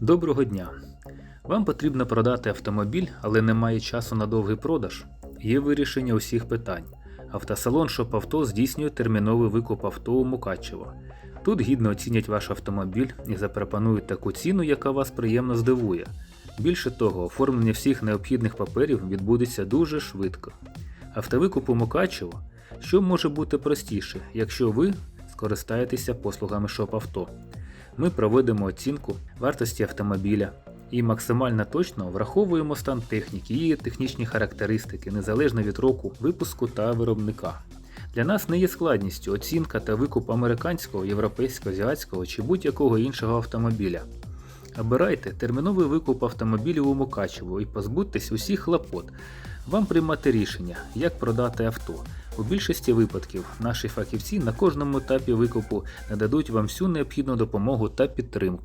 Доброго дня! Вам потрібно продати автомобіль, але немає часу на довгий продаж? Є вирішення усіх питань. Автосалон Шоп Авто здійснює терміновий викуп авто у Мукачево. Тут гідно оцінять ваш автомобіль і запропонують таку ціну, яка вас приємно здивує. Більше того, оформлення всіх необхідних паперів відбудеться дуже швидко. Автовикуп у Мукачево що може бути простіше, якщо ви скористаєтеся послугами Шоп Авто. Ми проводимо оцінку вартості автомобіля і максимально точно враховуємо стан техніки, її технічні характеристики, незалежно від року випуску та виробника. Для нас не є складністю оцінка та викуп американського, європейського, азіатського чи будь-якого іншого автомобіля. Обирайте терміновий викуп автомобілів у Мукачево і позбудьтесь усіх хлопот. Вам приймати рішення, як продати авто. У більшості випадків наші фахівці на кожному етапі викупу нададуть вам всю необхідну допомогу та підтримку.